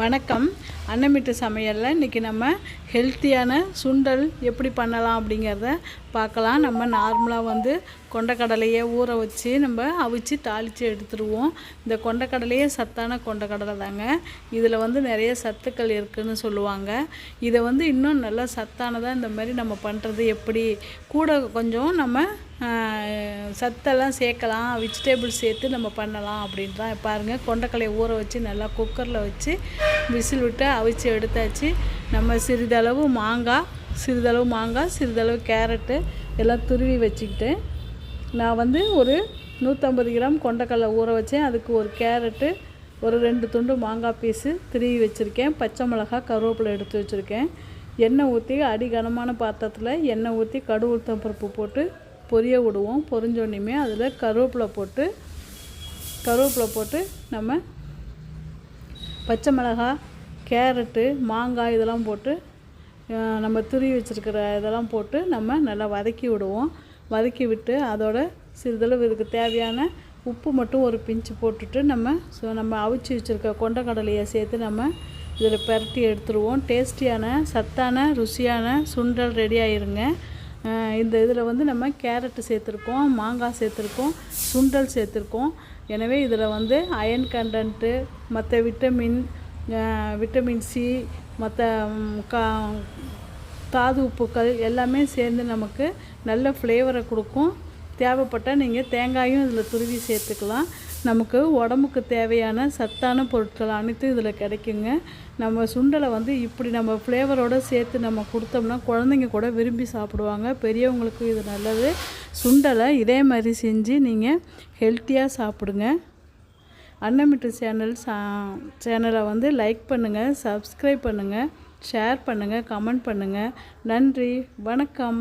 வணக்கம். அன்னமிட்டு சமையலில் இன்றைக்கி நம்ம ஹெல்த்தியான சுண்டல் எப்படி பண்ணலாம் அப்படிங்கிறத பார்க்கலாம். நம்ம நார்மலாக வந்து கொண்டக்கடலையை ஊற வச்சு நம்ம அவிச்சு தாளித்து எடுத்துருவோம். இந்த கொண்டக்கடலையே சத்தான கொண்டக்கடலை தாங்க. இதில் வந்து நிறைய சத்துக்கள் இருக்குதுன்னு சொல்லுவாங்க. இதை வந்து இன்னும் நல்லா சத்தானதாக இந்த மாதிரி நம்ம பண்ணுறது எப்படி? கூட கொஞ்சம் நம்ம சத்தெல்லாம் சேர்க்கலாம். வெஜிடபிள்ஸ் சேர்த்து நம்ம பண்ணலாம் அப்படின்றான் பாருங்கள் கொண்டக்கடலையை ஊற வச்சு நல்லா குக்கரில் வச்சு விசில் விட்டு அவிச்சு எடுத்தாச்சு. நம்ம சிறிதளவு மாங்காய் சிறிதளவு மாங்காய் சிறிதளவு கேரட்டு எல்லாம் துருவி வச்சுக்கிட்டு நான் வந்து ஒரு நூற்றம்பது கிராம் கொண்டக்கடலை ஊற வச்சேன். அதுக்கு ஒரு கேரட்டு ஒரு ரெண்டு துண்டு மாங்காய் பீஸு திருவி வச்சுருக்கேன். பச்சை மிளகா கருவேப்பிலை எடுத்து வச்சுருக்கேன். எண்ணெய் ஊற்றி அடி கனமான பாத்திரத்தில் எண்ணெய் ஊற்றி கடு உளுத்தம் பருப்பு போட்டு பொரிய விடுவோம். பொரிஞ்சோடனையுமே அதில் கருவேப்பிலை போட்டு கருவேப்பிலை போட்டு நம்ம பச்சை மிளகாய் கேரட்டு மாங்காய் இதெல்லாம் போட்டு நம்ம துருவி வச்சுருக்கிற இதெல்லாம் போட்டு நம்ம நல்லா வதக்கி விடுவோம். வதக்கி விட்டு அதோட சிறிதளவு இதுக்கு தேவையான உப்பு மட்டும் ஒரு பிஞ்சு போட்டுட்டு நம்ம ஸோ நம்ம அவிச்சு வச்சுருக்க கொண்டக்கடலையை சேர்த்து நம்ம இதில் பெரட்டி எடுத்துருவோம். டேஸ்டியான சத்தான ருசியான சுண்டல் ரெடி ஆயிருங்க. இந்த இதில் வந்து நம்ம கேரட்டு சேர்த்துருக்கோம் மாங்காய் சேர்த்துருக்கோம் சுண்டல் சேர்த்துருக்கோம். எனவே இதில் வந்து அயன் கண்டன்ட்டு மற்ற விட்டமின் விட்டமின் சி மற்ற கா தாது உப்புக்கள் எல்லாமே சேர்ந்து நமக்கு நல்ல ஃப்ளேவரை கொடுக்கும். தேவைப்பட்டால் நீங்கள் தேங்காயும் இதில் துருவி சேர்த்துக்கலாம். நமக்கு உடம்புக்கு தேவையான சத்தான பொருட்கள் அனைத்தும் இதில் கிடைக்குங்க. நம்ம சுண்டலை வந்து இப்படி நம்ம ஃப்ளேவரோடு சேர்த்து நம்ம கொடுத்தோம்னா குழந்தைங்க கூட விரும்பி சாப்பிடுவாங்க. பெரியவங்களுக்கும் இது நல்லது. சுண்டலை இதே மாதிரி செஞ்சு நீங்கள் ஹெல்த்தியாக சாப்பிடுங்க. அன்னமிட்டு சேனல் சா சேனலை வந்து லைக் பண்ணுங்கள் சப்ஸ்கிரைப் பண்ணுங்கள் ஷேர் பண்ணுங்கள் கமெண்ட் பண்ணுங்கள் நன்றி வணக்கம்.